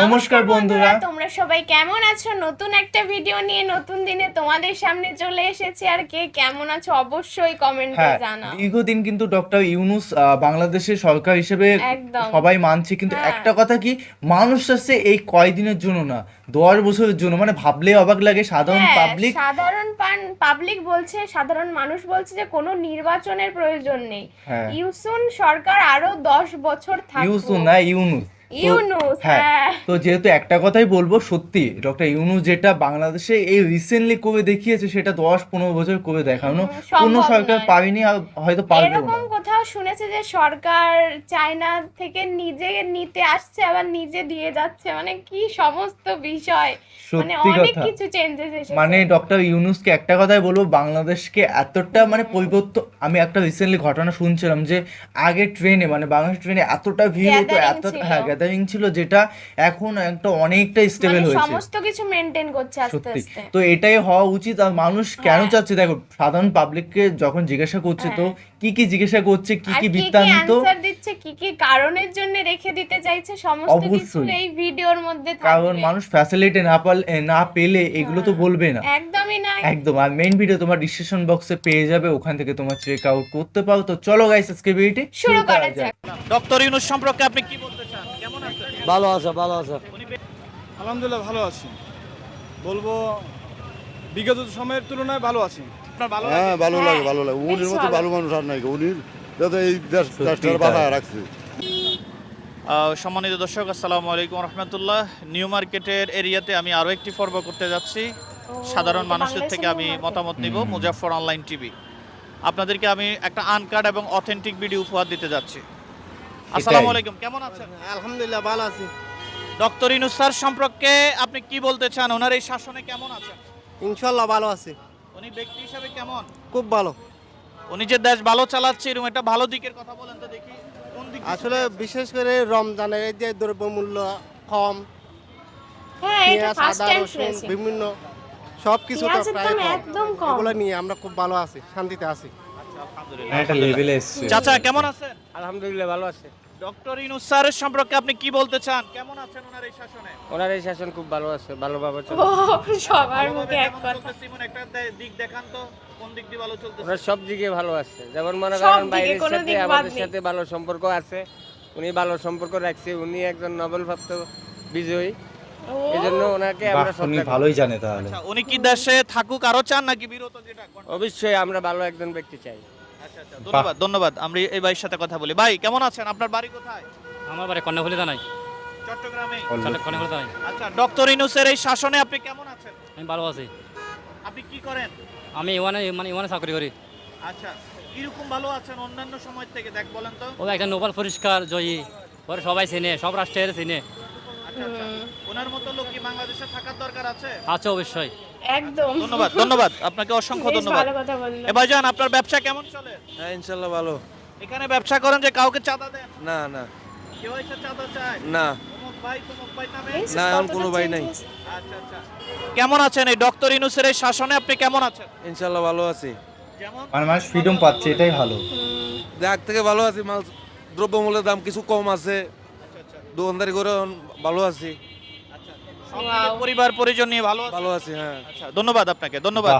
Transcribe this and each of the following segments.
নমস্কার বন্ধুরা। তোমরা সবাই কেমন আছো? নতুন একটা ভিডিও নিয়ে নতুন দিনে তোমাদের সামনে চলে এসেছি। আর কে কেমন আছো অবশ্যই কমেন্টে হ্যাঁ জানাও। দীর্ঘদিন কিন্তু ডক্টর ইউনুস বাংলাদেশের সরকার হিসেবে সবাই মানছে। কিন্তু হ্যাঁ। একটা কথা কি? মানুষ আসছে এই কয়দিনের জন্য না দশ বছরের জন্য। মানে ভাবলে অবাক লাগে সাধারণ হ্যাঁ, পাবলিক সাধারণ পাবলিক বলছে সাধারণ মানুষ বলছে যে কোনো নির্বাচনের প্রয়োজন নেই। হ্যাঁ। ইউসুন সরকার আরও দশ বছর থাকবে না ইউনুস। ইউনুস হ্যাঁ হ্যাঁ। তো যেহেতু একটা কথাই বলব সত্যি ডক্টর ইউনুস যেটা বাংলাদেশে এই রিসেন্টলি কবে দেখিয়েছে সেটা দশ পনেরো বছর কবে দেখানো? কোনো সরকার। আর হয়তো এরকম কোথাও শুনেছে যে সরকার চায়না থেকে নিজে নিতে আসছে আবার নিজে দিয়ে যাচ্ছে? মানে কি সমস্ত বিষয়। মানে সত্যি অনেক কথা। কিছু চেঞ্জেস এসেছে। মানে ডক্টর ইউনুসকে একটা কথাই বলব বাংলাদেশকে এতটা মানে পরিবর্তন আমি একটা রিসেন্টলি ঘটনা শুনছিলাম যে আগে ট্রেনে মানে বাংলাদেশ ট্রেনে এতটা ভিড় হতো এত হ্যাঁ গ্যাদারিং ছিল যেটা এখন একটা অনেকটা স্টেবল মানে হয়েছে। সমস্ত কিছু মেনটেন করছে আস্তে আস্তে। তো এটাই হওয়া উচিত। আর মানুষ কেন হ্যাঁ। চাচ্ছে? দেখো সাধারণ পাবলিককে যখন জিজ্ঞাসা করছে তো কি কি জিজ্ঞাসা করছে কি কি কি কি বৃত্তান্ত? দিচ্ছে কি কি কারণের জন্য রেখে দিতে চাইছে সমস্ত কিছু এই ভিডিওর মধ্যে কারণ মানুষ ফ্যাসিলিটি না পারলে না পেলে এগুলো তো বলবে না। একদমই না। একদম। আর মেইন ভিডিও তোমার ডিসক্রিপশন বক্সে পেয়ে যাবে ওখান থেকে তোমার চেক আউট করতে পারো। তো চলো গাইস আজকে ভিডিওটি শুরু করা যাক। ডক্টর ইউনুস সম্পর্কে আপনি কি বলতে ভালো আছে ভালো আছে। আলহামদুলিল্লাহ ভালো আছি। বলব বিগত সময়ের তুলনায় ভালো আছি। আপনার ভালো হ্যাঁ লাগে? ভালো লাগে হ্যাঁ, ভালো লাগে। উনির মতো ভালো। মানুষ আর নাই উনি যাতে এই দেশ দেশটার তাই। রাখছে। সম্মানিত দর্শক আসসালামু আলাইকুম রহমতুল্লাহ। নিউ মার্কেটের এরিয়াতে আমি আরও একটি পর্ব করতে যাচ্ছি। সাধারণ এটা মানুষদের থেকে আমি মতামত নিব। Muzaffar online TV. আপনাদেরকে আমি একটা আনকার্ড এবং অথেন্টিক ভিডিও উপহার দিতে যাচ্ছি। আসসালামু আলাইকুম কেমন আছেন? আলহামদুলিল্লাহ ভালো আছি। ডক্টর ইউনুস স্যার সম্পর্কে আপনি কি বলতে চান? ওনার এই শাসনে কেমন আছেন? ইনশাল্লাহ ভালো আছি। উনি ব্যক্তি হিসাবে কেমন? খুব ভালো। উনি যে দেশ ভালো চালাচ্ছে এরকম একটা ভালো দিকের কথা বলেন তো দেখি কোন দিক আসলে বিশেষ করে রমজানের এই যে দ্রব্যমূল্য কম হ্যাঁ পেঁয়াজ আদা রসুন বিভিন্ন সব কিছু পেঁয়াজের প্রায় একদম কম। এগুলো নিয়ে আমরা খুব ভালো আছি শান্তিতে আছি। এসছে। চাচা কেমন আছেন? আলহামদুলিল্লাহ ভালো আছে। ডক্টর ইনুস স্যারের সম্পর্কে আপনি কি বলতে চান? কেমন আছেন ওনার এই শাসনে? ওনার এই শাসন খুব ভালো আছে ভালোভাবে ও চলে সবার মুখে এক কথা? ইমন একটা দিক দেখান তো কোন দিক দিয়ে ভালো চলতেছে? ওনার সব দিকে ভালো আছে। যেমন মনে করেন বাইরের সাথে আমাদের সাথে ভালো সম্পর্ক আছে। উনি ভালো সম্পর্ক রাখছে উনি একজন নোবেল প্রাপ্ত বিজয়ী জন্য ওনাকে আমরা উনি ভালোই জানে তাহলে। আচ্ছা উনি কি দেশে থাকুক আরও চান নাকি বিরত যেটা? অবশ্যই আমরা ভালো একজন ব্যক্তি চাই। ধন্যবাদ ধন্যবাদ। আমরা এই ভাইয়ের সাথে কথা বলি। ভাই কেমন আছেন? আপনার বাড়ি কোথায়? আমার বাড়ি জানাই চট্টগ্রামে? জানাই আচ্ছা ডক্টর ইনুসের এই শাসনে আপনি কেমন আছেন? আমি ভালো আছি। আপনি কি করেন? আমি ইওয়ানে মানে ইওয়ানে চাকরি করি। আচ্ছা কীরকম ভালো আছেন অন্যান্য সময় থেকে? দেখ বলেন তো। ও একটা নোবেল পুরস্কার জয়ী। ওর সবাই চেনে সব রাষ্ট্রের চেনে। আচ্ছা আচ্ছা ওনার মতো লোক কি বাংলাদেশে থাকার দরকার আছে? আছে অবশ্যই। একদম। ধন্যবাদ ধন্যবাদ। আপনাকে অসংখ্য ধন্যবাদ। ভালো কথা বলল। এ ভাইজান আপনার ব্যবসা কেমন চলে? হ্যাঁ ইনশাল্লাহ ভালো। এখানে ব্যবসা করেন যে কাউকে চাঁদা দেন? না না। কেউ এসে চাঁদা চায়? না। অমুক ভাই তমুক ভাই নামে? না, এমন কোনো ভাই নাই। আচ্ছা আচ্ছা। কেমন আছেন এই ডক্টর ইনুসের এই শাসনে? আপনি কেমন আছেন? ইনশাল্লাহ ভালো আছি। যেমন মানে মানুষ ফ্রিডম পাচ্ছে এটাই ভালো। দেখ থেকে ভালো আছি মাল দ্রব্যমূল্যের দাম কিছু কম আছে। দোকানদারি করে ভালো আছি। সব পরিবার পরিজন নিয়ে ভালো ভালো আছি হ্যাঁ। আচ্ছা ধন্যবাদ আপনাকে ধন্যবাদ।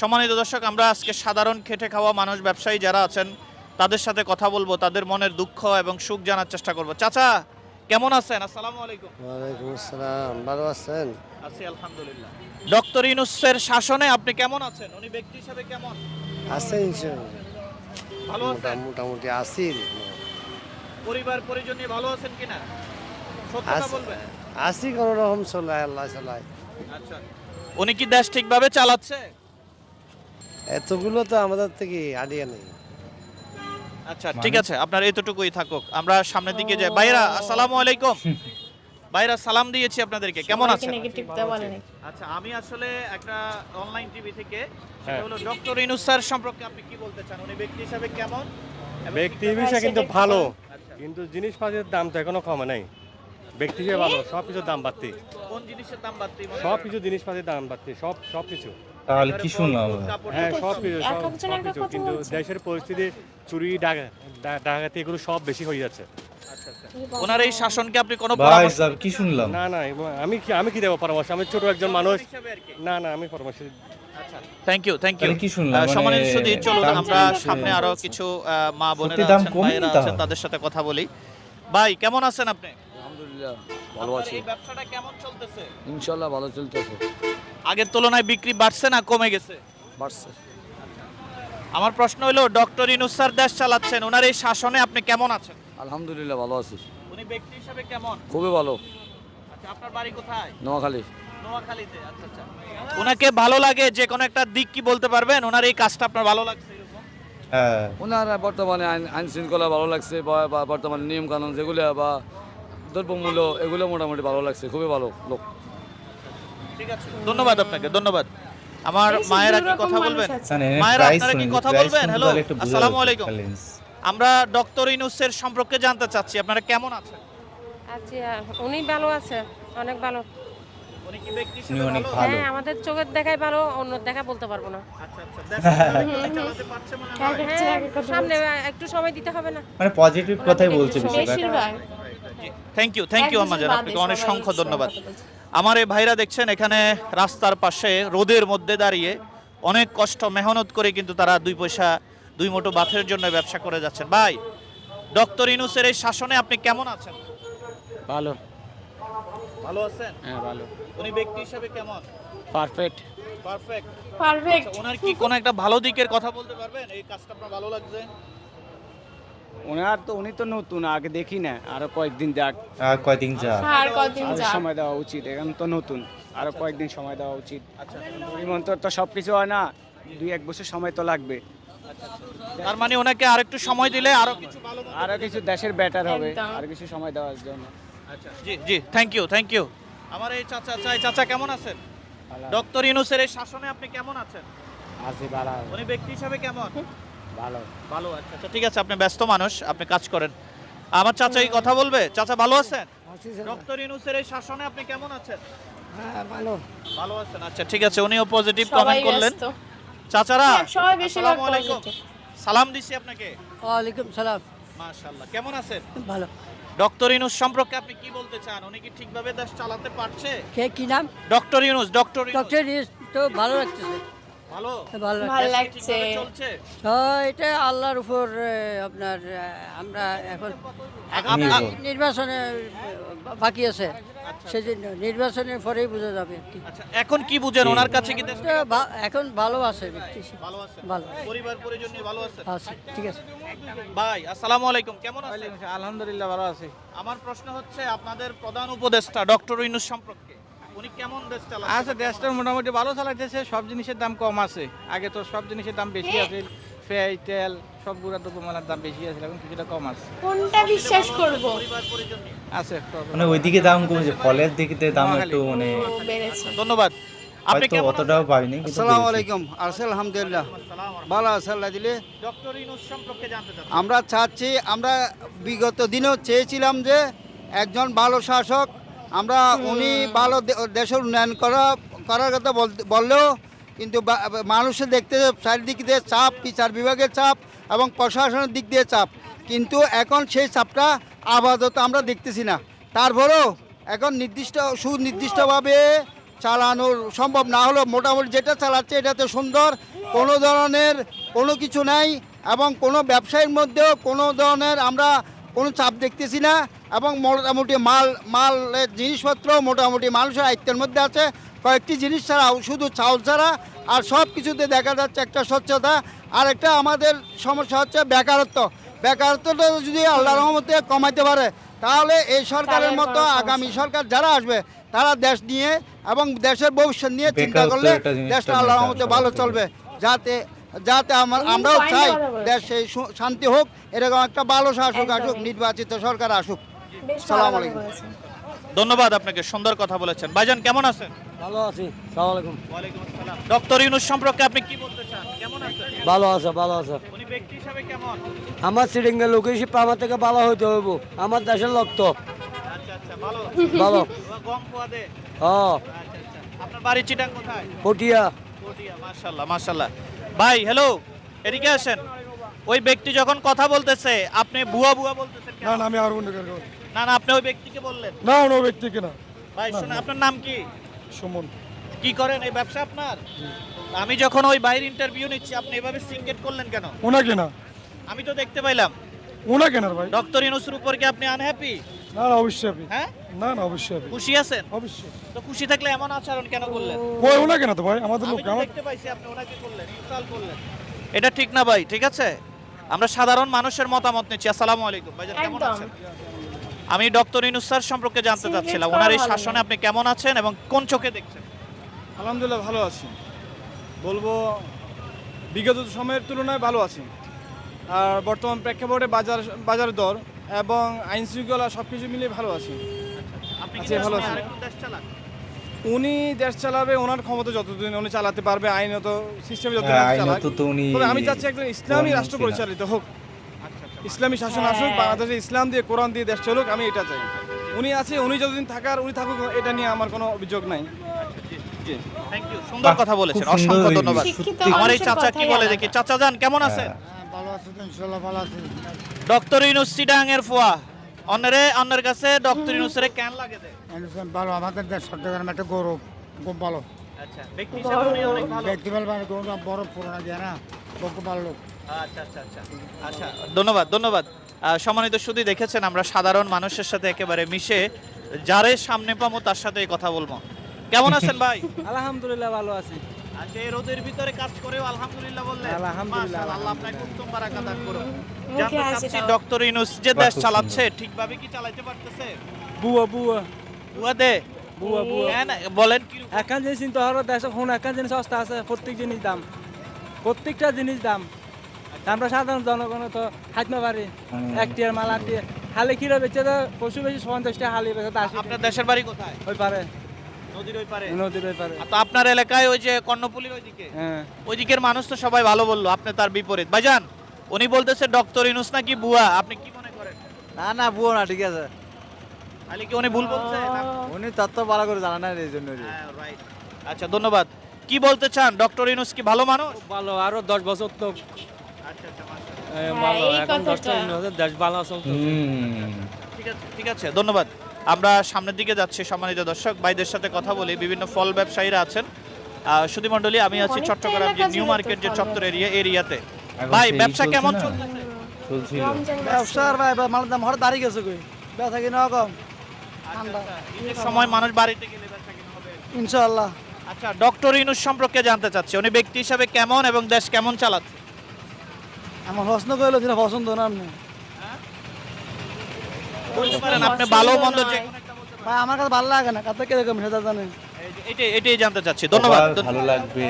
সম্মানিত দর্শক আমরা আজকে সাধারণ খেটে খাওয়া মানুষ ব্যবসায়ী যারা আছেন তাদের সাথে কথা বলব তাদের মনের দুঃখ এবং সুখ জানার চেষ্টা করব। চাচা কেমন আছেন? আসসালামু আলাইকুম। ওয়ালাইকুম আসসালাম ভালো আছেন? আছি আলহামদুলিল্লাহ। ডক্টর ইনুসের শাসনে আপনি কেমন আছেন? উনি ব্যক্তি হিসেবে কেমন? আছে ইনশাল্লাহ ভালো আছেন? মোটামুটি আছি। পরিবার পরিজন নিয়ে ভালো আছেন কিনা? কোনো রকম আল্লাহ চলায় আচ্ছা। উনি কি দেশ ঠিকভাবে চালাচ্ছে? এতগুলো তো আমাদের থেকে আডিয়া নেই। আচ্ছা ঠিক আছে আপনার এতটুকুই থাকুক। আমরা সামনের দিকে যাই। বাইরা আসসালামু আলাইকুম। বাইরা সালাম দিয়েছি আপনাদেরকে। কেমন আছেন? আচ্ছা আমি আসলে একটা অনলাইন টিভি থেকে সেটা হলো ডক্টর ইনুস স্যার সম্পর্কে আপনি কি বলতে চান? উনি ব্যক্তি হিসাবে কেমন? ব্যক্তি হিসেবে কিন্তু ভালো। আচ্ছা। কিন্তু জিনিসপাতির দাম তো এখনও কমে নাই। ব্যক্তি হিসেবে ভালো সব কিছুর দাম বাড়তি। কোন জিনিসের দাম বাড়তি সব কিছু জিনিসপাতির দাম বাড়তি সব সব কিছু তাহলে কি শুনলাম? হ্যাঁ সব। কিছু সব কিছু কিন্তু দেশের পরিস্থিতি চুরি ডাকা ডাকাতি এগুলো সব বেশি হয়ে যাচ্ছে। ওনার এই শাসনকে আপনি কোনো পরামর্শ সাহেব কি শুনলাম? না না আমি কি আমি কি দেবো পরামর্শ? আমি ছোট একজন মানুষ। না না আমি পরামর্শ থ্যাংক ইউ থ্যাংক ইউ কি শুনলাম? মানে সম্মানিত সুদী চলুন আমরা সামনে আরও কিছু আহ, মা বোনেরা আছেন ভাইয়েরা আছেন তাদের সাথে কথা বলি। ভাই কেমন আছেন আপনি? আলহামদুলিল্লাহ ভালো আছি এই ব্যবসাটা কেমন চলতেছে? ইনশাল্লাহ ভালো চলতেছে। আগের তুলনায় বিক্রি বাড়ছে না কমে গেছে? বাড়ছে। আমার প্রশ্ন হলো ডক্টর ইনুস স্যার দেশ চালাচ্ছেন ওনার এই শাসনে আপনি কেমন আছেন? আলহামদুলিল্লাহ ভালো আছি। উনি ব্যক্তি হিসেবে কেমন? খুবই ভালো। আচ্ছা আপনার বাড়ি কোথায়? নোয়াখালী। নোয়াখালীতে আচ্ছা আচ্ছা। ওনাকে ভালো লাগে যে কোনো একটা দিক কি বলতে পারবেন? ওনার এই কাজটা আপনার ভালো লাগছে এরকম? হ্যাঁ। ওনার বর্তমানে আইন আইন শৃঙ্খলা ভালো লাগছে বা বর্তমানে নিয়ম কানুন যেগুলো বা দ্রব্যমূল্য এগুলো মোটামুটি ভালো লাগছে খুবই ভালো লোক। ঠিক আছে ধন্যবাদ আপনাকে ধন্যবাদ। আমার মায়েরা কি কথা বলবেন? আছে। জানেন মায়েরা আপনারা কি কথা বলবেন? হ্যালো আসসালামু আলাইকুম। আমরা ডক্টর ইনুসের সম্পর্কে জানতে চাচ্ছি আপনারা কেমন আছেন? আচ্ছা উনি ভালো আছে অনেক ভালো। উনি কি ব্যক্তি উনি হিসেবে অনেক ভালো? ভালো। হ্যাঁ আমাদের চোখের দেখাই ভালো অন্য দেখা বলতে পারব না। মনে সামনে একটু সময় দিতে হবে না। মানে পজিটিভ কথাই বলছে বেশিরভাগ। থ্যাংক ইউ থ্যাংক ইউ আমাদের আপনাকে অনেক সংখ্য ধন্যবাদ। আমার এই ভাইরা দেখছেন এখানে রাস্তার পাশে রোদের মধ্যে দাঁড়িয়ে অনেক কষ্ট মেহনত করে কিন্তু তারা দুই পয়সা দুই মুঠো ভাতের জন্য ব্যবসা করে যাচ্ছেন। ভাই ডক্টর ইনুসের এই শাসনে আপনি কেমন আছেন? ভালো। ভালো আছেন? হ্যাঁ ভালো। উনি ব্যক্তি হিসেবে কেমন? পারফেক্ট। পারফেক্ট। পারফেক্ট। ওনার কি কোনো একটা ভালো দিকের কথা বলতে পারবেন? এই কাজটা আপনার ভালো লাগছে? ওনার তো উনি তো নতুন আগে দেখি না আরও কয়েকদিন যাক। আর কয়দিন যা আর কদিন আরও যা সময় দেওয়া উচিত এখন তো নতুন আরও কয়েকদিন সময় দেওয়া উচিত। আচ্ছা। পরিমন্তর তো সব কিছু হয় না দুই এক বছর সময় তো লাগবে। তার মানে ওনাকে আরেকটু সময় দিলে আরও কিছু ভালো আরও কিছু দেশের বেটার হবে একদম। আর কিছু সময় দেওয়ার জন্য। আচ্ছা জি জি থ্যাংক ইউ থ্যাংক ইউ আমার এই চাচা চাই চাচা কেমন আছেন? ডক্টর ইনুসের এই শাসনে আপনি কেমন আছেন? আছে ভালো। উনি ব্যক্তি হিসাবে কেমন? ভালো। ভালো আচ্ছা আচ্ছা ঠিক আছে আপনি ব্যস্ত মানুষ আপনি কাজ করেন। আমার চাচা এই কথা বলবে? চাচা ভালো আছেন? ডক্টর ইনুসের এই শাসনে আপনি কেমন আছেন? ভালো। ভালো আছেন আচ্ছা ঠিক আছে উনিও পজিটিভ কমেন্ট করলেন। চাচারা হ্যাঁ, সবাই আলাইকুম। সালাম দিছি আপনাকে। ওয়ালাইকুম সালাম। মাশাআল্লাহ কেমন আছেন? ভালো। ডক্টর ইউনুস সম্পর্কে আপনি কি বলতে চান? উনি কি ঠিকভাবে দেশ চালাতে পারছে? কে কি নাম? ডক্টর ইউনুস ডক্টর ডক্টর তো ভালো লাগতেছে। ভালো? ভালো লাগছে। তো এটা আল্লাহর উপর আপনার আমরা এখন নির্বাচনে বাকি আছে। সেজন্য নির্বাচনের পরেই বোঝা যাবে কি। আচ্ছা এখন কি বুঝেন? ওনার কাছে কি এখন ভালো আছে ভালো আছে? ভালো। পরিবার পরিজন ভালো আছে ঠিক আছে। ভাই আসসালামু আলাইকুম কেমন আছেন? আলহামদুলিল্লাহ ভালো আছি। আমার প্রশ্ন হচ্ছে আপনাদের প্রধান উপদেষ্টা ডক্টর ইউনুস সম্পর্কে। উনি কেমন দেশ চালাচ্ছেন আচ্ছা দেশটা মোটামুটি ভালো চালাইতেছে সব জিনিসের দাম কম আছে। আগে তো সব জিনিসের দাম বেশি আছে ফ্রাই তেল সব গুঁড়া দ্রব্যমানের দাম বেশি আছে এখন কিছুটা কম আছে। কোনটা বিশ্বাস করব? আছে মানে ওইদিকে দাম কমেছে ফলের দিকে দাম একটু মানে ধন্যবাদ। হয়তো অতটাও পাইনি আসসালামু আলাইকুম আরসে আলহামদুলিল্লাহ। ভালো আছে আল্লাহ দিলে। ডক্টর ইউনুস সম্পর্কে জানতে চাচ্ছি। আমরা চাচ্ছি আমরা বিগত দিনেও চেয়েছিলাম যে একজন ভালো শাসক আমরা উনি ভালো দেশের উন্নয়ন করা করার কথা বললেও কিন্তু মানুষের দেখতে চারিদিক দিয়ে চাপ বিচার বিভাগের চাপ এবং প্রশাসনের দিক দিয়ে চাপ। কিন্তু এখন সেই চাপটা আপাতত আমরা দেখতেছি না। তারপরেও এখন নির্দিষ্ট সুনির্দিষ্টভাবে চালানো সম্ভব না হলেও মোটামুটি যেটা চালাচ্ছে এটাতে সুন্দর। কোনো ধরনের কোনো কিছু নাই এবং কোনো ব্যবসায়ীর মধ্যেও কোনো ধরনের আমরা কোনো চাপ দেখতেছি না এবং মোটামুটি মাল মাল জিনিসপত্র মোটামুটি মানুষের আয়ত্তের মধ্যে আছে। কয়েকটি জিনিস ছাড়াও শুধু চাউল ছাড়া আর সব কিছুতে দেখা যাচ্ছে একটা স্বচ্ছতা। আর একটা আমাদের সমস্যা হচ্ছে বেকারত্ব। বেকারত্বটা যদি আল্লাহ রহমতে কমাইতে পারে তাহলে এই সরকারের মতো আগামী সরকার যারা আসবে তারা দেশ নিয়ে এবং দেশের ভবিষ্যৎ নিয়ে চিন্তা করলে দেশটা আল্লাহ রহমতে ভালো চলবে যাতে যাতে আমার আমরাও চাই। দেশ সেই শান্তি হোক এরকম একটা ভালো শাসক আসুক নির্বাচিত সরকার আসুক। সালাম আলাইকুম। ধন্যবাদ আপনাকে সুন্দর কথা বলেছেন। ভাইজান কেমন আছেন? ভালো আছি সালাম আলাইকুম। ওয়ালাইকুম আসসালাম। ডক্টর ইউনুস সম্পর্কে আপনি কি বলতে চান? কেমন আছেন? ভালো আছে ভালো আছে। উনি ব্যক্তি হিসাবে কেমন? আমার সিটিংয়ের লোক হিসেবে আমার থেকে ভালো হইতে হইব। আমার দেশের লোক তো। আচ্ছা আচ্ছা ভালো। ভালো। গম পোয়া দে ও। আচ্ছা আচ্ছা। আপনার বাড়ি চিটাং কোথায়? পটিয়া। পটিয়া মাশাআল্লাহ মাশাআল্লাহ। ভাই হ্যালো এদিকে আসেন। ওই ব্যক্তি যখন কথা বলতেছে আপনি বুয়া বুয়া বলতেছেন কেন? আমি আর না না আপনি ওই ব্যক্তিকে বললেন? না অন্য ব্যক্তিকে না ভাই শুনে আপনার নাম কি? সুমন। কি করেন? এই ব্যবসা আপনার? আমি যখন ওই বাইরে ইন্টারভিউ নিচ্ছি আপনি এভাবে সিঙ্গেট করলেন কেন? ওনাকে না আমি তো দেখতে পাইলাম। ওনাকে না ভাই? ডক্টর ইনুসের উপর কি আপনি আনহ্যাপি না না অবশ্যই আপনি। হ্যাঁ? না না অবশ্যই আপনি। খুশি আছেন? অবশ্যই। তো খুশি থাকলে এমন আচরণ কেন করলেন? কই ওনাকে না তো ভাই? আমাদের আমি লোক আমার দেখতে পাইছি আপনি ওনাকে করলেন ইনসাল করলেন। এটা ঠিক না ভাই ঠিক আছে? আমরা সাধারণ মানুষের মতামত নিচ্ছি। আসসালামু আলাইকুম। ভাইজান কেমন আছেন? আমি ডক্টর ইনুস স্যার সম্পর্কে জানতে চাচ্ছিলাম। ওনার এই শাসনে আপনি কেমন আছেন এবং কোন চোখে দেখছেন? আলহামদুলিল্লাহ ভালো আছি। বলব বিগত সময়ের তুলনায় ভালো আছি। আর বর্তমান প্রেক্ষাপটে বাজার বাজার দর এবং আইন শৃঙ্খলা সব কিছু মিলিয়ে ভালো আছি। আচ্ছা, ভালো আছি। উনি দেশ চালাবে ওনার ক্ষমতা যতদিন উনি চালাতে পারবে আইনত সিস্টেমে যতদিন হ্যাঁ, তবে আমি চাচ্ছি একজন ইসলামী কোরআন রাষ্ট্র পরিচালিত হোক। ইসলামী শাসন আসুক বাংলাদেশে ইসলাম দিয়ে কোরআন দিয়ে দেশ চলুক আমি এটা চাই। উনি আছে উনি যতদিন থাকার উনি থাকুক এটা নিয়ে আমার কোনো অভিযোগ নাই। জি। থ্যাংক ইউ সুন্দর কথা বলেছেন অসংখ্য ধন্যবাদ। আমার এই চাচা কি বলে। দেখি? চাচা যান কেমন আছেন? ডক্টর এর ফুয়া। অন্যরে, অন্যের কাছে ডক্টর ইনুসের কেন লাগে দেয় ভালো আমাদের দেশ একটা গৌরব খুব ভালো। আচ্ছা আচ্ছা আচ্ছা। আচ্ছা আচ্ছা ধন্যবাদ। ধন্যবাদ সম্মানিত শুধু দেখেছেন আমরা সাধারণ মানুষের সাথে একেবারে মিশে যারে সামনে পাবো তার সাথে কথা বলব। কেমন আছেন ভাই? আলহামদুলিল্লাহ, ভালো আছি। আচ্ছা এই রোদের ভিতরে কাজ করেও আলহামদুলিল্লাহ বললেন আলহামদুলিল্লাহ, আল্লাহ আপনাকে উত্তম বারাকা দান করুন জানতে চাচ্ছি ডক্টর ইনুস যে দেশ চালাচ্ছে ঠিকভাবে কি চালাইতে পারতেছে? বুয়া বুয়া। বুয়া দে। বুয়া বুয়া। কেন? বলেন কি একান জিনিস কিন্তু হর দেশ এখন জিনিস সস্তা আছে প্রত্যেক জিনিস দাম। প্রত্যেকটা জিনিস দাম। আমরা সাধারণ জনগণ তো খাইতে পারি এক টিয়ার মাল আট টিয়ার। হালি কিলো বেচে তো পশু বেশি পঞ্চাশটা হালি বেচে তো আপনার দেশের বাড়ি কোথায়? ওই পারে। নদীর ওই পারে? নদীর ওই পারে। তো আপনার এলাকায় ওই যে কর্ণপুলির ওইদিকে হ্যাঁ। ওই মানুষ তো সবাই ভালো বলল আপনি তার বিপরীত। ভাইজান উনি বলতেছে ডক্টর ইনুস নাকি বুয়া আপনি কি মনে করেন? না না বুয়া না ঠিক আছে। তাহলে কি উনি ভুল বলছে? উনি তার ভালো করে জানা না এই জন্য। হ্যাঁ, আচ্ছা ধন্যবাদ। কি বলতে চান? ডক্টর ইনুস কি ভালো মানুষ? ভালো আরও দশ বছর তো আচ্ছা আচ্ছা হ্যাঁ। ঠিক আছে ঠিক আছে ধন্যবাদ। আমরা সামনের দিকে যাচ্ছি সম্মানিত দর্শক। ভাইদের সাথে কথা বলি বিভিন্ন ফল ব্যবসায়ীরা আছেন। সুধী মন্ডলী আমি আছি চট্টগ্রাম যে নিউ মার্কেট যে চত্বর এরিয়া এরিয়াতে। ভাই ব্যবসা কেমন মাস। ব্যবসার ভাই মালের দাম হঠাৎ দাঁড়িয়ে গেছে কই? বেচা কিনা কম। ঈদের সময় মানুষ বাড়িতে গেলে ব্যবসা কেনা হবে? ইনশাআল্লাহ। আচ্ছা ডক্টর ইনুস সম্পর্কে জানতে চাচ্ছি। উনি ব্যক্তি হিসাবে কেমন এবং দেশ কেমন চালাচ্ছে? আমার প্রশ্ন করল যেটা পছন্দ না আপনি? বলতে পারেন আপনি ভালো মন্দ যে কোনো একটা বলতে পারেন। ভাই আমার কাছে ভালো লাগে না। কাতে কে সেটা জানেন? এটাই এটাই জানতে চাচ্ছি। ধন্যবাদ ভালো লাগবে।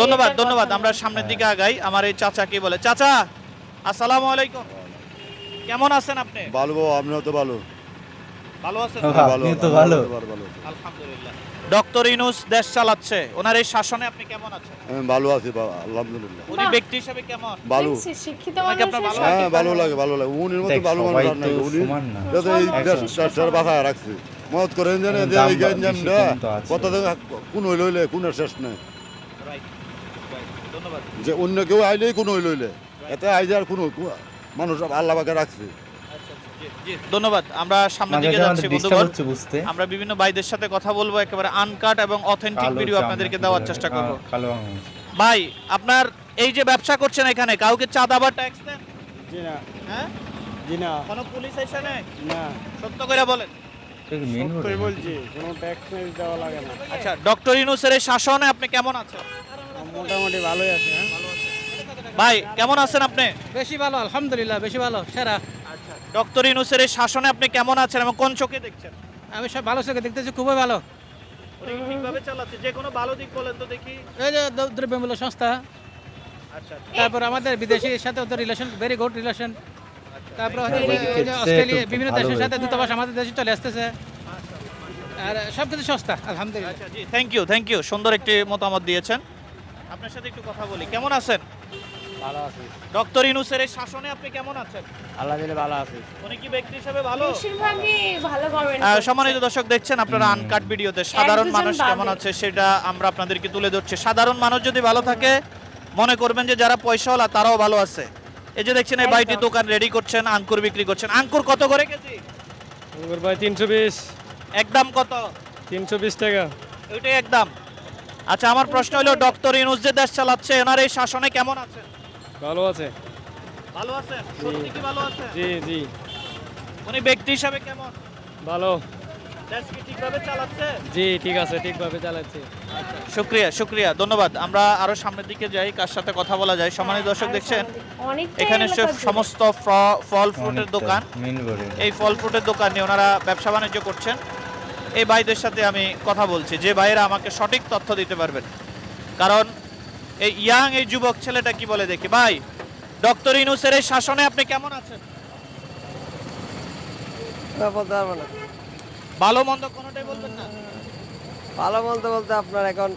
ধন্যবাদ ধন্যবাদ। আমরা সামনের দিকে আগাই। আমার এই চাচা কি বলে? চাচা আসসালামু আলাইকুম। কেমন আছেন আপনি? ভালো আপনিও তো ভালো। ভালো আছেন? আপনি তো ভালো। ভালো আলহামদুলিল্লাহ ডক্টর ইনুস দেশ চালাচ্ছে। ওনার এই শাসনে আপনি কেমন আছেন? আমি ভালো আছি বা- আলহামদুলিল্লাহ। উনি ব্যক্তি হিসেবে কেমন? ভালো। দেখছি, শিক্ষিত ওনাকে আপনার মানুষের ভালো সাথে হ্যাঁ ভালো লাগে ভালো লাগে। উনির মতো দেখ, ভালো মানুষ সবাই আর নাই। তো উনি সমান না। যাতে এই সবাই দেশ সমান। দেশটার বাঁচায় রাখছে। মত করেন জানে যে দাম এই বেশি তো আছে। কত দেখা কোন হইল হইলে কোন শেষ নাই। Right. Right. ধন্যবাদ। যে অন্য কেউ আইলেই কোন হইল হইলে। এতে আইজে আর কোন মানুষ আল্লাহ পাকে রাখছে। ধন্যবাদ। আমরা সামনের দিকে যাচ্ছি বন্ধুগণ। আমরা বিভিন্ন ভাইদের সাথে কথা বলব একেবারে আনকাট এবং অথেন্টিক ভিডিও আপনাদেরকে দেওয়ার চেষ্টা করব। ভাই আপনার এই যে ব্যবসা করছেন এখানে কাউকে চাঁদা বা ট্যাক্স দেন? জি না। হ্যাঁ? জি না। কোনো পুলিশ এসে নেই না। সত্য করে বলেন। main বলছি কোনো ট্যাক্স দেওয়া লাগে না। আচ্ছা ডক্টর ইনুসের এই শাসনে আপনি কেমন আছেন? মোটামুটি ভালোই আছে হ্যাঁ। ভাই কেমন আছেন আপনি? বেশি ভালো আলহামদুলিল্লাহ বেশি ভালো সেরা। ডক্টর ইনুসের এই শাসনে আপনি কেমন আছেন এবং কোন চোখে দেখছেন? আমি সব ভালো চোখে দেখতেছি খুবই ভালো। ঠিকভাবে চালাচ্ছে যে কোনো ভালো দিক বলেন তো দেখি। এই যে দ্রব্যমূল্য সংস্থা আচ্ছা তারপর আমাদের বিদেশির সাথে ওদের রিলেশন ভেরি গুড রিলেশন তারপর ক্ষেত্রে অস্ট্রেলিয়া বিভিন্ন দেশের সাথে। দূতাবাস আমাদের দেশে চলে আসতেছে। আর সব কিছু সস্তা আলহামদুলিল্লাহ। আচ্ছা জি থ্যাংক ইউ থ্যাংক ইউ সুন্দর একটি মতামত দিয়েছেন। আপনার সাথে একটু কথা বলি। কেমন আছেন? ভালো আছি। ডক্টর ইনুসের এই শাসনে আপনি কেমন আছেন? আল্লাহ দিলে ভালো আছি। উনি কি ব্যক্তি হিসেবে ভালো? বেশিরভাগই ভালো কমেন্ট সম্মানিত দর্শক দেখছেন আপনারা আনকাট ভিডিওতে। সাধারণ মানুষ কেমন আছে সেটা আমরা আপনাদেরকে তুলে ধরছি। সাধারণ মানুষ যদি ভালো থাকে মনে করবেন যে যারা পয়সাওয়ালা তারাও ভালো আছে। এই যে দেখছেন এই। বাইটি দোকান রেডি করছেন আঙ্কুর বিক্রি করছেন। আঙ্কুর কত করে কেজি? আঙ্গুর ভাই তিনশো বিশ। একদম কত? তিনশো বিশ টাকা। ওইটাই একদম আচ্ছা আমার প্রশ্ন হলো ডক্টর ইউনুস যে দেশ চালাচ্ছে এনার এই শাসনে কেমন আছেন? ভালো আছে? ভালো আছেন সত্যি কি ভালো আছেন জি জি। উনি ব্যক্তি হিসাবে কেমন? ভালো। দেশ কি ঠিকভাবে চালাচ্ছে? জি ঠিক আছে ঠিকভাবে চালাচ্ছি। শুক্রিয়া শুক্রিয়া ধন্যবাদ। আমরা আরও সামনের দিকে যাই কার সাথে কথা বলা যায়? সম্মানিত দর্শক দেখছেন? এখানে সব সমস্ত ফল ফ্রুটের দোকান। এই ফল ফ্রুটের দোকান নিয়ে ওনারা ব্যবসা বাণিজ্য করছেন। এই ভাইদের সাথে আমি কথা বলছি। যে ভাইয়েরা আমাকে সঠিক তথ্য দিতে পারবেন। কারণ এই ইয়াং এই যুবক ছেলেটা কি বলে দেখি। ভাই ডক্টর ইনুসের এই শাসনে আপনি কেমন আছেন? না। ভালো মন্দ কোনোটাই বলবেন না? ভালো বলতে বলতে আপনার এখন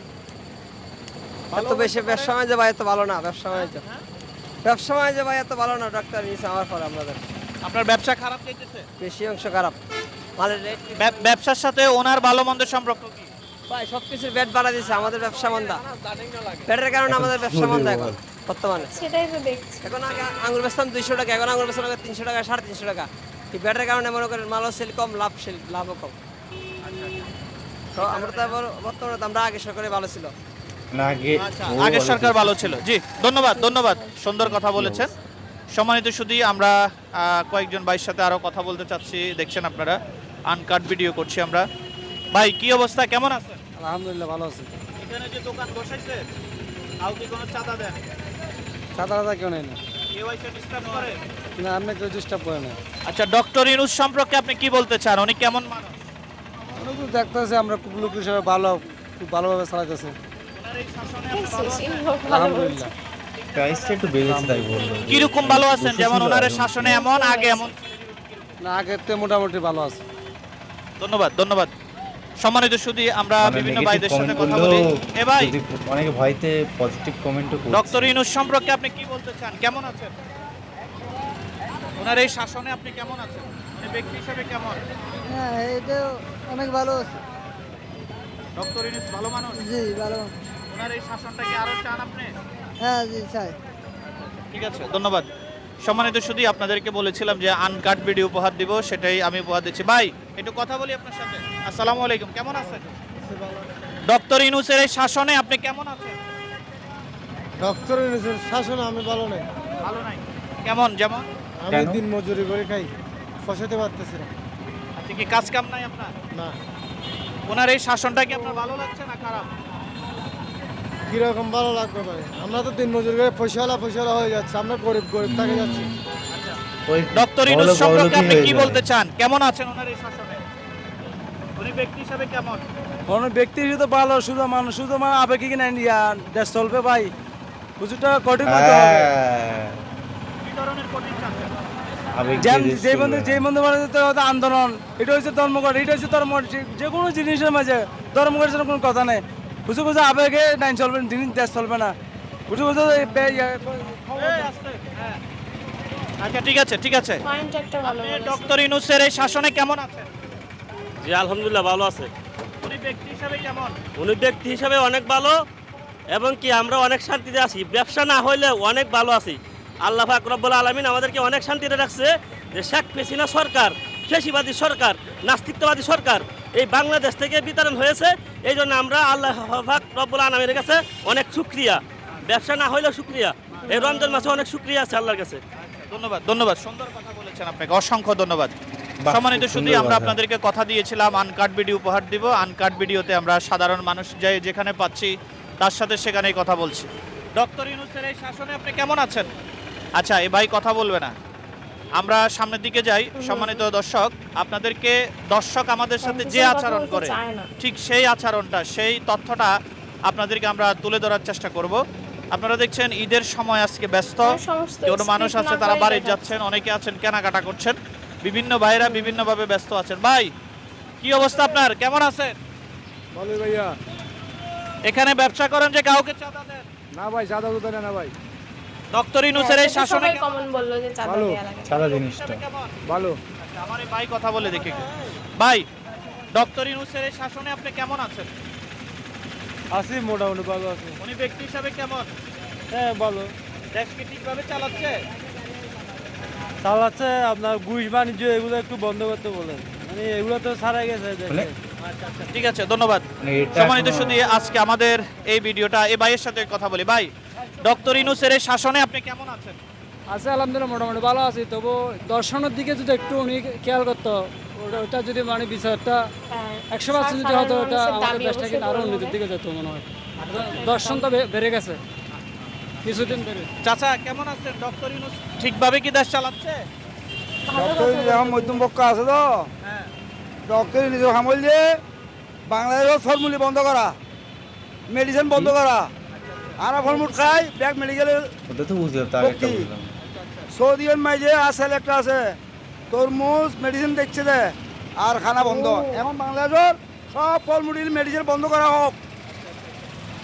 এত বেশি ব্যবসা বাণিজ্য ভাই এত ভালো না ব্যবসা বাণিজ্য। ব্যবসা বাণিজ্য ভাই এত ভালো না নিয়েছে আমার পর আপনাদের। আপনার ব্যবসা খারাপ বেশি অংশ খারাপ। মালের রেট ব্যবসার সাথে ওনার ভালো মন্দ সম্পর্ক কি? ভাই সব কিছুর বেড বাড়া দিয়েছে আমাদের ব্যবসা মন্দা। বেডের কারণে আমাদের ব্যবসা মন্দা এখন বর্তমানে। সেটাই তো দেখছি। এখন আগে আঙুর বেচতাম দুইশো টাকা এখন আঙুর বেচতাম তিনশো টাকা সাড়ে তিনশো টাকা। এই ব্যাটের কারণে মনে করেন মালও সেল কম লাভ সেল লাভও কম। তো আমরা তো বর্তমানে আমরা আগে সরকারে ভালো ছিল। আগে আচ্ছা আগের সরকার ভালো ছিল। জি ধন্যবাদ ধন্যবাদ। সুন্দর কথা বলেছেন। সম্মানিত শুধু আমরা আহ, কয়েকজন ভাইয়ের সাথে আরও কথা বলতে চাচ্ছি। দেখছেন আপনারা আনকাট ভিডিও করছি আমরা। ভাই কি অবস্থা? কেমন আছেন? আলহামদুলিল্লাহ ভালো আছে। এখানে যে দোকান বসাইছে কাউ কি কোনো চাঁদা দেন? সাদা সাদা কেউ নেই না। কেওয়াইসি ডিস্টার্ব করে? না আপনি কেউ ডিস্টার্ব করে না আচ্ছা ডক্টর ইনুস সম্পর্কে আপনি কি বলতে চান? উনি কেমন মানুষ? অনেক দেখতেছে আমরা খুব লোক হিসাবে ভালো খুব ভালোভাবে চালাইতেছে। ওনার এই শাসনে আলহামদুলিল্লাহ। প্রাইসটা একটু বেড়েছে তাই কীরকম ভালো আছেন? যেমন ওনার শাসনে এমন আগে এমন? না আগের থেকে মোটামুটি ভালো আছে। ধন্যবাদ ধন্যবাদ। সম্মানিত শুধু আমরা মানে বিভিন্ন ভাইদের সাথে কথা বলি। এ ভাই অনেকে ভয়তে পজিটিভ কমেন্টও করছে। ডক্টর ইনুস সম্পর্কে আপনি কি বলতে চান? কেমন আছেন? ওনার এই শাসনে আপনি কেমন আছেন? মানে ব্যক্তি হিসেবে কেমন? হ্যাঁ এটা অনেক ভালো আছে। ডক্টর ইনুস ভালো মানুষ? জি ভালো। ওনার এই শাসনটা কি আরও চান আপনি? হ্যাঁ জি চাই। ঠিক আছে ধন্যবাদ। সম্মানিত শুধু আপনাদেরকে বলেছিলাম যে আনকাট ভিডিও উপহার দিব সেটাই আমি উপহার দিচ্ছি। ভাই একটু কথা বলি আপনার সাথে। আসসালামু আলাইকুম কেমন আছেন? ডক্টর ইনুসের এই শাসনে আপনি কেমন আছেন? ডক্টর ইনুসের শাসন আমি ভালো নেই। ভালো নাই? কেমন যেমন? আমি দিন মজুরি করে খাই ফসাতে পারতেছি না। আচ্ছা কি কাজ কাম নাই আপনার? না। ওনার এই শাসনটা কি আপনার ভালো লাগছে না খারাপ? কীরকম ভালো লাগবে ভাই? আমরা তো দিন মজুরি করে পয়সাওয়ালা পয়সাওয়ালা হয়ে যাচ্ছে আমরা গরিব গরিব থাকে যাচ্ছি। ওই ডক্টর ইনুস সম্পর্কে আপনি কি বলতে চান? কেমন আছেন ওনার এই শাসনে? উনি ব্যক্তি হিসাবে কেমন? কোনো ব্যক্তি শুধু ভালো শুধু মানুষ শুধু মানে আবেগে কিনা ইন্ডিয়া দেশ চলবে ভাই। কিছুটা কঠিন করতে হবে। যে বন্ধু যে বন্ধু মানে আন্দোলন এটা হচ্ছে ধর্মঘট এটা হচ্ছে ধর্ম যে- যে কোনো জিনিসের মাঝে ধর্মঘটের কোনো কথা নেই। বুঝে বুঝে আবেগে নাইন চলবে না, দিন দেশ চলবে না। বুঝে বুঝে ইয়ে- হ্যাঁ। আচ্ছা ঠিক আছে ঠিক আছে। ডক্টর ইনুসের এই শাসনে কেমন আছেন জি আলহামদুলিল্লাহ ভালো আছে। উনি ব্যক্তি হিসাবে কেমন? উনি ব্যক্তি হিসাবে অনেক ভালো এবং কি আমরা অনেক শান্তিতে আছি। ব্যবসা না হইলে অনেক ভালো আছি। আল্লাহ ফাকরবুল আলমিন আমাদেরকে অনেক শান্তিতে রাখছে যে শেখ হাসিনা সরকার ফেসিবাদী সরকার নাস্তিকতাবাদী সরকার এই বাংলাদেশ থেকে বিতরণ হয়েছে। এই জন্য আমরা আল্লাহ ফাক রব্বুল আলমীর কাছে অনেক সুক্রিয়া ব্যবসা না হইলেও সুক্রিয়া এই রমজান মাসে অনেক সুক্রিয়া আছে আল্লাহর কাছে। ধন্যবাদ ধন্যবাদ। সুন্দর কথা বলেছেন আপনাকে। অসংখ্য ধন্যবাদ। সম্মানিত শুধু আমরা আপনাদেরকে কথা দিয়েছিলাম আনকাট ভিডিও উপহার দিব। আনকাট ভিডিওতে আমরা সাধারণ মানুষ যাই যেখানে পাচ্ছি তার সাথে সেখানেই কথা বলছি। ডক্টর ইউনুসের এই শাসনে আপনি কেমন আছেন? আচ্ছা এ ভাই কথা বলবে না। আমরা সামনের দিকে যাই সম্মানিত দর্শক আপনাদেরকে দর্শক আমাদের সাথে যে আচরণ করে ঠিক সেই আচরণটা সেই তথ্যটা আপনাদেরকে আমরা তুলে ধরার চেষ্টা করব। আপনারা দেখছেন ঈদের সময় আজকে ব্যস্ত। সমস্ত কেউ মানুষ আছে তারা বাড়ি যাচ্ছেন অনেকে আছেন কেনাকাটা করছেন। বিভিন্ন ভাইরা বিভিন্নভাবে ব্যস্ত আছেন। ভাই কি অবস্থা আপনার? কেমন আছেন? বলে ভাইয়া। এখানে ব্যবসা করেন যে কাউকে চাঁদা দেন? না ভাই সাদা দুধ না ভাই। ডক্টর ইনুসের এই শাসনে কমন বলল যে চাঁদা ভালো। দেওয়া লাগে জিনিসটা। ভালো। আচ্ছা, আমার এই ভাই কথা বলে দেখি একটু। ভাই ডক্টর ইনুসের এই শাসনে আপনি কেমন আছেন? আছি মোটামুটি ভালো আছে। উনি ব্যক্তি হিসাবে কেমন? হ্যাঁ ভালো। দেশ কি ঠিকভাবে চালাচ্ছে? চালাচ্ছে আপনার ঘুষ বাণিজ্য এগুলো একটু বন্ধ করতে বলেন। মানে এগুলো তো সারা গেছে আচ্ছা আচ্ছা ঠিক আছে ধন্যবাদ। মানে সম্মানিত শুধু আজকে আমাদের এই ভিডিওটা এই ভাইয়ের সাথে কথা বলি। ভাই ডক্টর ইনুসের শাসনে আপনি কেমন আছেন? আছে আলহামদুলিল্লাহ মোটামুটি ভালো আছি। তবু দর্শনের দিকে যদি একটু উনি খেয়াল করতো ওটা ওটা যদি মানে বিচারটা হ্যাঁ। একশো পার্সেন্ট যদি হতো ওটা আমাদের দাবি দেশটা কিন্তু আরও উন্নতির দিকে যেত মনে হয়। দর্শন তো বেড়ে গেছে। কিছুদিন বেড়ে চাচা কেমন আছেন? ডক্টর ইনুস ঠিকভাবে কি দেশ চালাচ্ছে? ডক্টর যখন মধ্যম পক্ষ আছে তো। হ্যাঁ। ডক্টর নিজের সামল দিয়ে বাংলাদেশের ফলমূলি বন্ধ করা মেডিসিন বন্ধ করা আর ফলমূল খাই ব্যাগ মেডিকেলের ওটা তো বুঝলাম তার একটা বুঝলাম। সৌদিয়ান মাইজে আসেল একটা আছে তরমুজ মেডিসিন দেখছে দে আর খানা বন্ধ। এখন বাংলাদেশের সব ফলমূলির মেডিসিন বন্ধ করা হোক।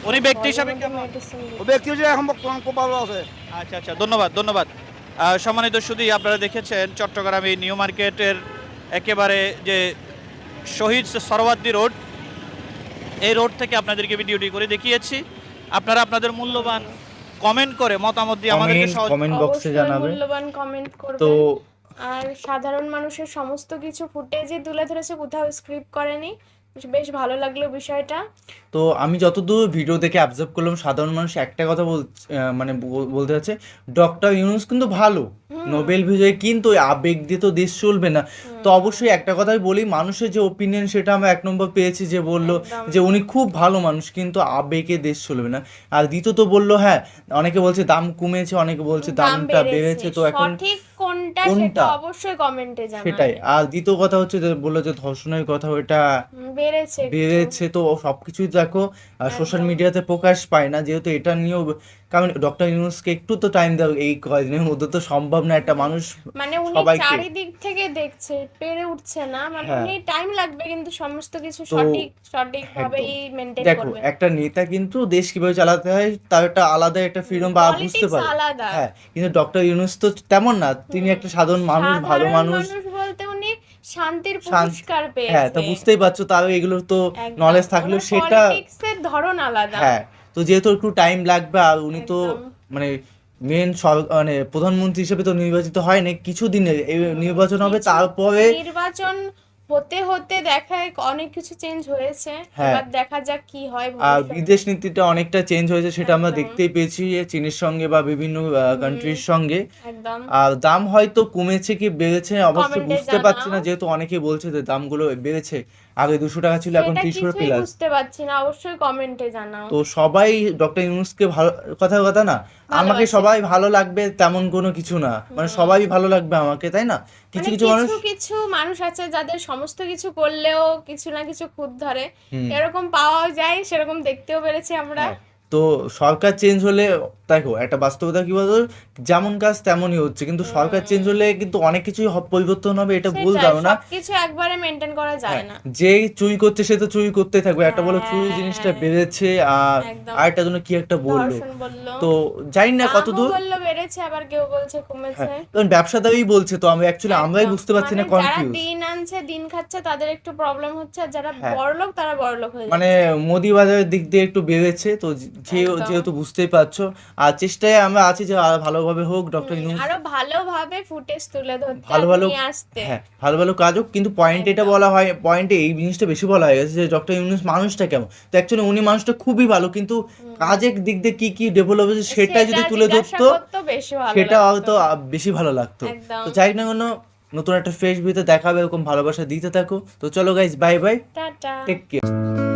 উনি ব্যক্তি হিসাবে ও ব্যক্তি হিসেবে এখন বর্তমান খুব ভালো আছে। আচ্ছা আচ্ছা ধন্যবাদ ধন্যবাদ। সম্মানিত শুধু আপনারা দেখেছেন চট্টগ্রামে নিউ মার্কেটের একেবারে যে শহীদ সরওয়ার্দী রোড এই রোড থেকে আপনাদেরকে ভিডিওটি করে দেখিয়েছি। আপনারা আপনাদের মূল্যবান কমেন্ট করে মতামত দিয়ে আমাদেরকে কমেন্ট কমেন্ট বক্সে অবশ্যই জানাবে। মূল্যবান কমেন্ট করবেন। তো আর সাধারণ মানুষের সমস্ত কিছু ফুটেজে তুলে ধরেছে কোথাও স্ক্রিপ্ট করেনি। বেশ ভালো লাগল বিষয়টা। তো আমি যতদূর ভিডিও দেখে অবজার্ভ করলাম সাধারণ মানুষ একটা কথা বল মানে বলতে যাচ্ছে ডক্টর ইউনুস কিন্তু ভালো। নোবেল বিজয় কিন্তু আবেগ দিয়ে তো দেশ চলবে না। তো অবশ্যই একটা কথাই বলি মানুষের যে ওপিনিয়ন সেটা আমরা এক নম্বর পেয়েছি যে বলল যে উনি খুব ভালো মানুষ কিন্তু আবেগে দেশ চলবে না। আর দ্বিতীয়ত বলল হ্যাঁ অনেকে বলছে দাম কমেছে অনেকে বলছে দামটা বেড়েছে। তো এখন কোনটা? সেটা অবশ্যই কমেন্টে জানাবেন সেটাই। আর দ্বিতীয় কথা হচ্ছে যে বলল যে ধর্ষণের কথা ওটা বেড়েছে। বেড়েছে তো সবকিছুই দেখো সোশ্যাল মিডিয়াতে প্রকাশ পায় না যেহেতু এটা নিয়েও কারণ ডক্টর ইউনুসকে একটু তো টাইম দাও এই কয়দিনের মধ্যে তো সম্ভব না একটা মানুষ মানে উনি চারিদিক থেকে দেখছে পেরে উঠছে না। মানে হ্যাঁ। উনি টাইম লাগবে কিন্তু সমস্ত কিছু সঠিক সঠিক ভাবেই একদম। মেনটেন দেখো একটা নেতা কিন্তু দেশ কীভাবে চালাতে হয় তার একটা আলাদা একটা ফ্রিডম বা বুঝতে পারে। হ্যাঁ কিন্তু ডক্টর ইউনুস তো তেমন না তিনি একটা সাধারণ মানুষ ভালো মানুষ। বলতে উনি শান্তির পুরস্কার পেয়েছে হ্যাঁ তো বুঝতেই পারছ তার এগুলোর তো নলেজ থাকলেও সেটা ধরন আলাদা। হ্যাঁ। তো যেহেতু একটু টাইম লাগবে আর উনি তো মানে মেন মানে প্রধানমন্ত্রী হিসেবে তো নির্বাচিত হয়নি কিছু দিনের এই নির্বাচন হবে তারপরে নির্বাচন হতে হতে দেখায় অনেক কিছু চেঞ্জ হয়েছে হ্যাঁ। এবার দেখা যাক কি হয় আর বিদেশ নীতিটা অনেকটা চেঞ্জ হয়েছে সেটা আমরা দেখতেই পেয়েছি চীনের সঙ্গে বা বিভিন্ন কান্ট্রির সঙ্গে। আর দাম হয়তো কমেছে কি বেড়েছে অবশ্যই বুঝতে পারছি না যেহেতু অনেকে বলছে যে দামগুলো বেড়েছে। আগে দুশো টাকা ছিল এখন তিনশো টাকা প্লাস বুঝতে পারছি না অবশ্যই কমেন্টে জানাও। তো সবাই ডক্টর ইউনুসকে ভালো কথা কথা না আমাকে সবাই ভালো লাগবে তেমন কোনো কিছু না। মানে সবাই ভালো লাগবে আমাকে তাই না? কিছু মানে কিছু মানুষ কিছু কিছু মানুষ আছে যাদের সমস্ত কিছু করলেও কিছু না কিছু খুঁত ধরে। এরকম পাওয়া যায় সেরকম দেখতেও পেরেছি আমরা। হ্যাঁ, তো সরকার চেঞ্জ হলে দেখো একটা বাস্তবতা কি বলতো? যেমন কাজ তেমনই হচ্ছে কিন্তু সরকার চেঞ্জ হলে কিন্তু অনেক কিছুই পরিবর্তন হবে এটা ভুল ধারণা। কিছু একবারে মেনটেন করা যায় না। যে চুরি করছে সে তো চুরি করতে থাকবে একটা বলো চুরি হ্যাঁ, জিনিসটা বেড়েছে আর। আরেকটা জন্য কি একটা বলল? তো জানি না দামও কতদূর বলল বেড়েছে আবার কেউ বলছে কমেছে। হ্যাঁ কারণ ব্যবসাদারই বলছে তো আমরা অ্যাকচুয়ালি আমরাই বুঝতে পারছি না মানে যারা কনফিউজ দিন আনছে দিন খাচ্ছে তাদের একটু প্রবলেম হচ্ছে আর যারা হ্যাঁ। বড়লোক তারা বড়লোক হয়ে মানে মোদি বাজারের দিক দিয়ে একটু বেড়েছে তো। যেহেতু বুঝতেই পারছ। আর চেষ্টায় আমরা আছি যে আরও ভালোভাবে হোক ডক্টর। ইউনুস আরও ভালোভাবে ফুটেজ তুলে ধরতে ভালো ভালো আসতে। হ্যাঁ ভালো ভালো কাজ হোক কিন্তু পয়েন্ট এটা বলা হয় পয়েন্টে এই জিনিসটা বেশি বলা হয়ে গেছে যে ডক্টর ইউনুস মানুষটা কেমন? তো অ্যাকচুয়ালি উনি মানুষটা খুবই ভালো কিন্তু কাজের দিক দিয়ে কি কি ডেভেলপ হয়েছে সেটা যদি তুলে ধরতো সেটা হয়তো বেশি ভালো লাগতো। তো যাই না কোনো নতুন একটা ফ্রেশ ভিডিওতে দেখাবে এরকম ভালোবাসা দিতে থাকো। তো চলো guys bye bye take care